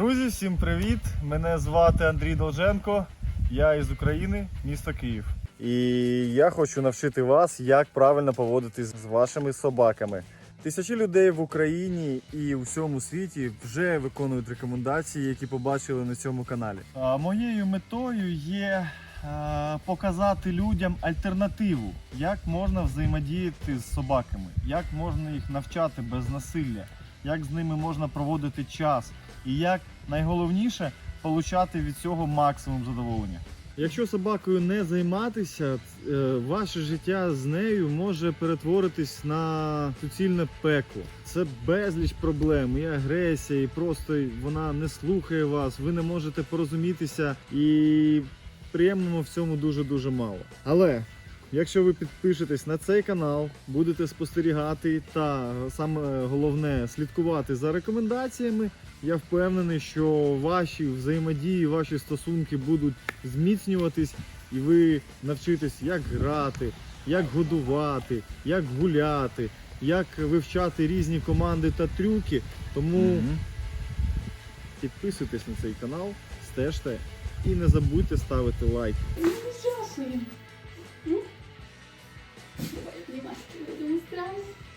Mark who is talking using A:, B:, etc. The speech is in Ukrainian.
A: Друзі, всім привіт! Мене звати Андрій Долженко. Я із України, місто Київ. І я хочу навчити вас, як правильно поводитись з вашими собаками. Тисячі людей в Україні і у всьому світі вже виконують рекомендації, які побачили на цьому каналі. А моєю метою є е, показати людям альтернативу, як можна взаємодіяти з собаками, як можна їх навчати без насилля, як з ними можна проводити час, і як найголовніше получати від цього максимум задоволення. Якщо собакою не займатися, е, ваше життя з нею може перетворитись на суцільне пекло. Це безліч проблем, і агресія, і просто вона не слухає вас, ви не можете порозумітися, і приємного в цьому дуже дуже мало. Але Якщо ви підпишетесь на цей канал, будете спостерігати та саме головне слідкувати за рекомендаціями, я впевнений, що ваші взаємодії, ваші стосунки будуть зміцнюватись, і ви навчитесь, як грати, як годувати, як гуляти, як вивчати різні команди та трюки. Тому підписуйтесь на цей канал, стежте і не забудьте ставити лайк.
B: Ужасний. Nice.